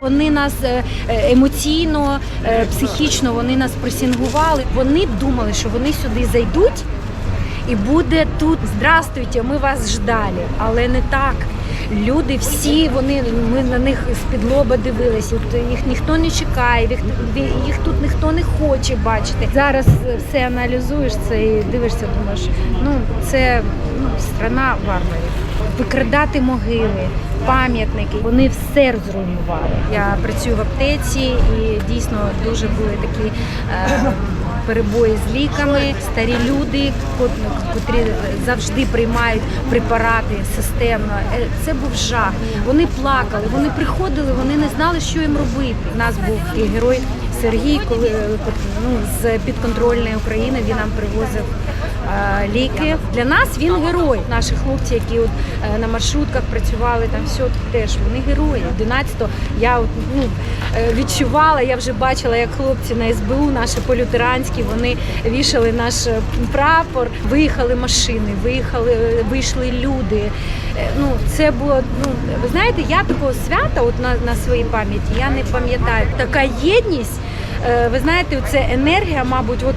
Вони нас е, е, емоційно, е, психічно вони нас пресінгували. Вони думали, що вони сюди зайдуть. І буде тут Здравствуйте, ми вас ждали, але не так. Люди всі, вони ми на них з-під лоба дивилися. Тут їх ніхто не чекає, їх, їх тут ніхто не хоче бачити. Зараз все аналізуєш це і дивишся, думаєш, ну це ну, страна варварів. Викрадати могили, пам'ятники. Вони все зруйнували. Я працюю в аптеці і дійсно дуже були такі. Е, перебої з ліками, старі люди, котрі завжди приймають препарати системно. Е, Це був жах. Вони плакали, вони приходили, вони не знали, що їм робити. У нас був і герой Сергій, коли е, ну, з підконтрольної України він нам привозив ліки. Для нас він герой. Наші хлопці, які от е, на маршрутках працювали, там все теж вони герої. 11-го я от, ну, е, відчувала, я вже бачила, як хлопці на СБУ, наші полютеранські, вони вішали наш е, прапор, виїхали машини, виїхали, е, вийшли люди. Е, Ну, це було, ну ви знаєте, я такого свята, от на, на своїй пам'яті, я не пам'ятаю. Така єдність. Е, Ви знаєте, це енергія, мабуть, от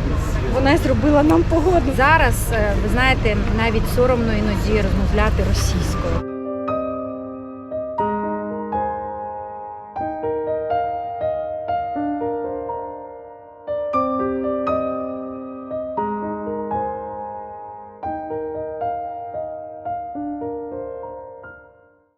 вона зробила нам погоду. Зараз, е, ви знаєте, навіть соромно іноді розмовляти російською.